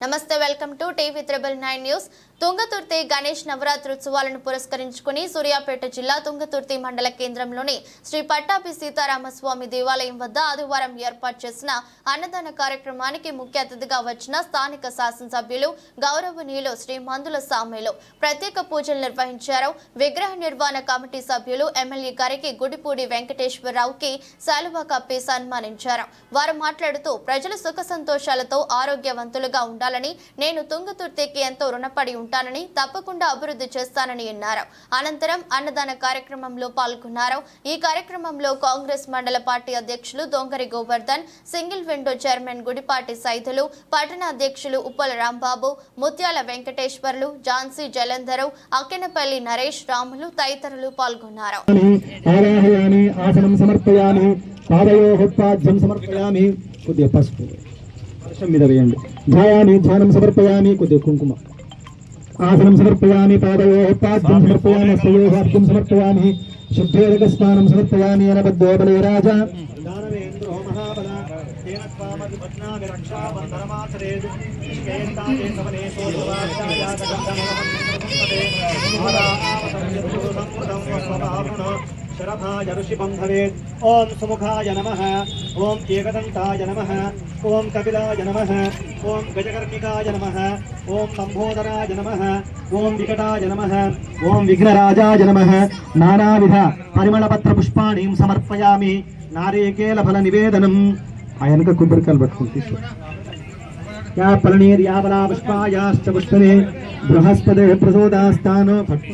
నమస్తే welcome to TV triple nine news. Tungaturthi Ganesh నవరాత్రోత్సవాలను పురస్కరించుకుని సూర్యాపేట జిల్లా తుంగతుర్తి మండల కేంద్రంలోని శ్రీ పట్టాభి సీతారామస్వామి దేవాలయం వద్ద ఆదివారం ఏర్పాటు చేసిన అన్నదాన కార్యక్రమానికి ముఖ్య అతిథిగా వచ్చిన స్థానిక శాసనసభ్యులు గౌరవనీయులు శ్రీ మందుల సామేలు ప్రత్యేక పూజలు నిర్వహించారు. విగ్రహ నిర్వహణ కమిటీ సభ్యులు ఎమ్మెల్యే గారికి గుడిపూడి వెంకటేశ్వరరావుకి శాలువా కప్పి సన్మానించారు. వారు మాట్లాడుతూ ప్రజలు సుఖ సంతోషాలతో ఆరోగ్యవంతులుగా ఉండాలని నేను తుంగతుర్తికి ఎంతో రుణపడి ఉంటానని తప్పకుండా అభివృద్ధి చేస్తానని అన్నారు. అనంతరం అన్నదాన కార్యక్రమంలో పాల్గొన్నారు. ఈ కార్యక్రమంలో కాంగ్రెస్ మండల పార్టీ అధ్యక్షులు Dongari Govardhan single window chairman Gudipati Saidulu పట్టణ అధ్యక్షులు ఉప్పల రాంబాబు ముత్యాల వెంకటేశ్వర్లు ఝాన్సీ జలంధరు అక్కెనపల్లి నరేష్ రాములు తదితరులు పాల్గొన్నారు. ఆసనం సమర్పయామి పాదయోః సమర్పయామి. కొద్దిగా పసుపు. వర్షం మీద వేయండి ధ్యాయామి ధ్యానం సమర్పయామి కొద్దిగా కుంకుమ ఆసనం సమర్పయామి పాదయోః పాద్యం సమర్పయామి శ్రేయోః అర్ఘ్యం సమర్పయామి శుద్ధేరక స్నానం సమర్పయామి అనబద్ధో బలే రాజా దానవేంద్రో మహాబల తేన స్వామది పద్నామి రక్షాబంధనమాచరేదు నిష్కేంతాయే సవనే సోదవాచాయాగంధమోహంపదే ఆరావసంయత్సంస్కృతం వస్వభావృణ శరభాయ ఋషిబంధవేత్ ఓం సుముఖాయ నమః ఓం ఏకదంతాయ నమః ఓం కపిలాయ నమః ఓం గజకర్ణికాయ నమః ఓం లంబోదరాయ నమః ఓం వికటాయ నమః ఓం విఘ్నరాజాయ నమః నానావిధ పరిమళపత్ర పుష్పాణిం సమర్పయామి నారీకేల ఫల నివేదనం ఆ వెనక కొబ్బరికాయలు పట్టుకుని తీసుకో యా పళనీర్ యావలా పుష్పాయాశ్చ పుష్పనే బృహస్పదే ప్రసోదాస్తానో పట్టు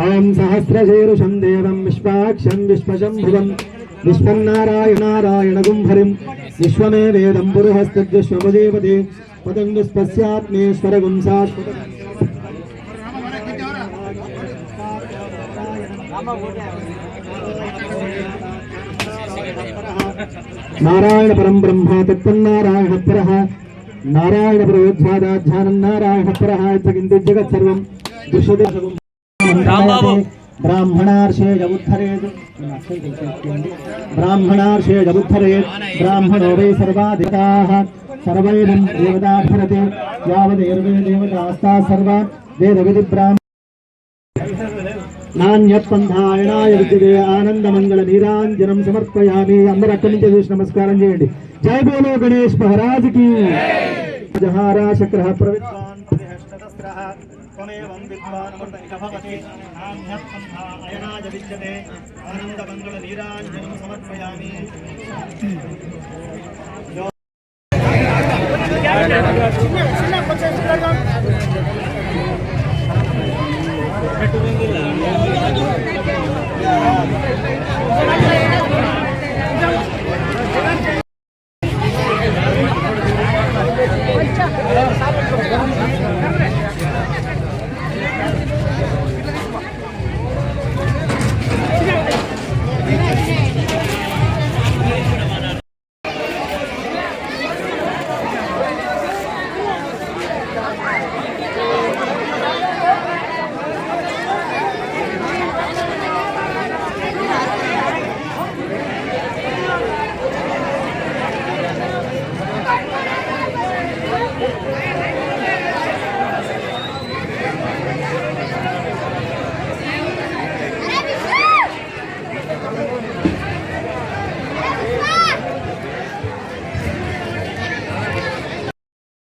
ఓం సహస్రశీరుషం దేవం విశ్వాక్షం విశ్వశంభువం విశ్వన్నారాయణారాయణ గుంహరిం విశ్వమే వేదం పురుహస్తద్విశ్వమదేవతే పదం విశ్వస్యాత్మేశ్వర గుంసాత్మక నారాయణ పరం బ్రహ్మ తత్వన్నారాయణ పర. నారాయణ పరోధ్యాదాధ్యానం నారాయణ పర జగంతి జగత్ సర్వం దృశ్యతే ఉద్ధరేత్ బ్రాహ్మణో వై సర్వా దేవతాః సర్వైరం దేవతాభరతే యావదేర్వే దేవతాస్తా సర్వా వేద విధి బ్రాహ్మణ నాణ్యత్పంధాయణాయ విద్యతే ఆనందమంగళ నీరాంజనం సమర్పయామి అందరూ అక్కడి నుంచి చూసి నమస్కారం చేయండి జై బోలో గణేష్ మహారాజ్కి జహారా శక్ర ప్రవిత్వాన్ त्वमेवं विद्वानमर्दनिकभवति नाम्यसन्धा विद्यते आनन्दमङ्गलनीराञ्जनं समर्पयामि।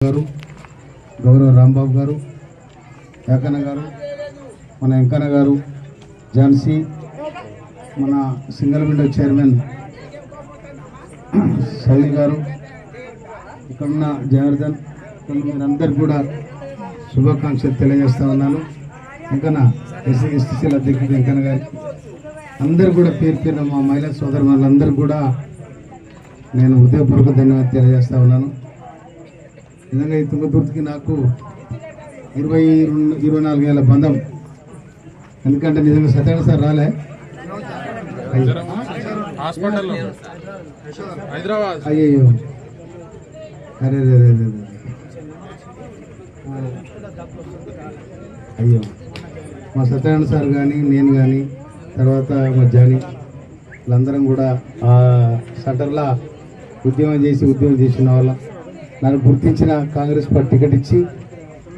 గారు గౌరవ రాంబాబు గారు ఏకన్న గారు మన వెంకన్న గారు ఝాన్సీ మన సింగల్ విండో చైర్మన్ శైలి గారు ఇక్కడున్న జనార్దన్ ఇక్కడ మీరందరికీ కూడా శుభాకాంక్షలు తెలియజేస్తా ఉన్నాను. వెంకన్న ఎస్సీ ఎస్టీసీల అధ్యక్షుడు వెంకన్న గారికి అందరు కూడా పేరు పేరున మా మహిళా సోదరు వాళ్ళందరూ కూడా నేను హృదయపూర్వక ధన్యవాదాలు తెలియజేస్తా ఉన్నాను. నిజంగా ఈ తుంగతుర్తికి నాకు ఇరవై రెండు ఇరవై నాలుగు వేల బంధం. ఎందుకంటే నిజంగా సత్యనారాయణ సార్ రాలే. హైదరాబాద్. అయ్యో అరే రే రే. అయ్యో. మా సత్యనారాయణ సార్ కానీ నేను కానీ తర్వాత మా జాని వీళ్ళందరం కూడా ఆ సెంటర్లో ఉద్యమం చేసి ఉద్యమం చేసిన వాళ్ళం. నన్ను గుర్తించిన కాంగ్రెస్ పార్టీ టికెట్ ఇచ్చి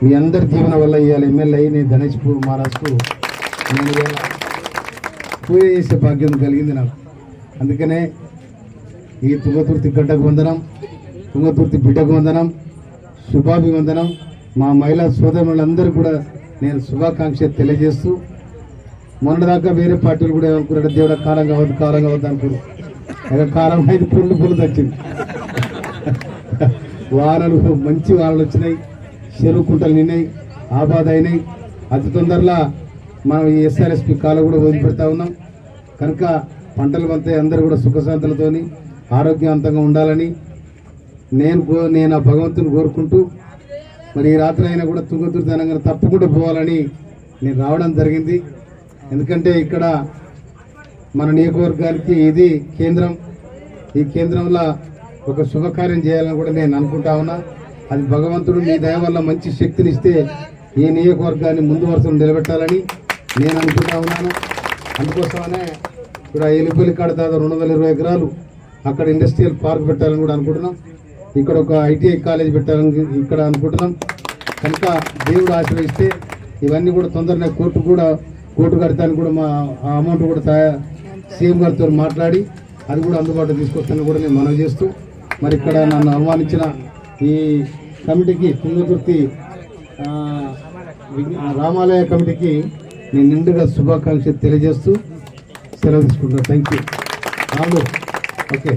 మీ అందరి జీవన వల్ల ఇవాళ ఎమ్మెల్యే అయ్యి నేను ధనేష్పూర్ మహారాష్ట్రకు నేను ఇవాళ పూజ చేసే భాగ్యం కలిగింది నాకు. అందుకనే ఈ తుంగతుర్తి గడ్డకు వందనం తుంగతుర్తి బిడ్డకు వందనం శుభాభివందనం. మా మహిళా సోదరులందరూ కూడా నేను శుభాకాంక్ష తెలియజేస్తూ మొన్నదాకా వేరే పార్టీలు కూడా ఏమనుకున్నాడు దేవుడ కారం కావద్దు కారం కావద్దు అనుకున్నారు. కారం అయితే పుల్లు పుల్లు తచ్చింది వానలు మంచి వానలు వచ్చినాయి. చెరువు కుంటలు నిన్నాయి. ఆబాద్ అయినాయి. అతి తొందరలో మనం ఈ ఎస్ఆర్ఎస్పి కాలు కూడా వదిలిపెడతా ఉన్నాం. కనుక పంటలు పంతే అందరూ కూడా సుఖశాంతులతోని ఆరోగ్యవంతంగా ఉండాలని నేను కో- నేను ఆ భగవంతుని కోరుకుంటూ మరి ఈ రాత్రి అయినా కూడా తుంగతురు తెలంగాణ తప్పకుండా పోవాలని నేను రావడం జరిగింది. ఎందుకంటే ఇక్కడ మన నియోజకవర్గానికి ఇది కేంద్రం. ఈ కేంద్రంలో ఒక శుభకార్యం చేయాలని కూడా నేను అనుకుంటా ఉన్నా. అది భగవంతుడు మీ దయ వల్ల మంచి శక్తిని ఇస్తే ఈ నియోజకవర్గాన్ని ముందు వరుసను నిలబెట్టాలని నేను అనుకుంటా ఉన్నాను. అందుకోసమనే ఇక్కడ ఎలిపల్లి కాడ దాదాపు రెండు వందల ఇరవై ఎకరాలు అక్కడ ఇండస్ట్రియల్ పార్క్ పెట్టాలని కూడా అనుకుంటున్నాం. ఇక్కడ ఒక ఐటీఐ కాలేజ్ పెట్టాలని ఇక్కడ అనుకుంటున్నాం. కనుక దేవుడు ఆశ్రయిస్తే ఇవన్నీ కూడా తొందరగా కోర్టు కూడా కోర్టు కడతానికి కూడా మా అమౌంట్ కూడా తయా సీఎం గారితో మాట్లాడి అది కూడా అందుబాటులో తీసుకొస్తాను కూడా నేను మనవి చేస్తూ మరి ఇక్కడ నన్ను ఆహ్వానించిన ఈ కమిటీకి తుంగతుర్తి రామాలయ కమిటీకి నేను నిండుగా శుభాకాంక్షలు తెలియజేస్తూ సెలవు తీసుకుంటాను థ్యాంక్ యూ రాములు ఓకే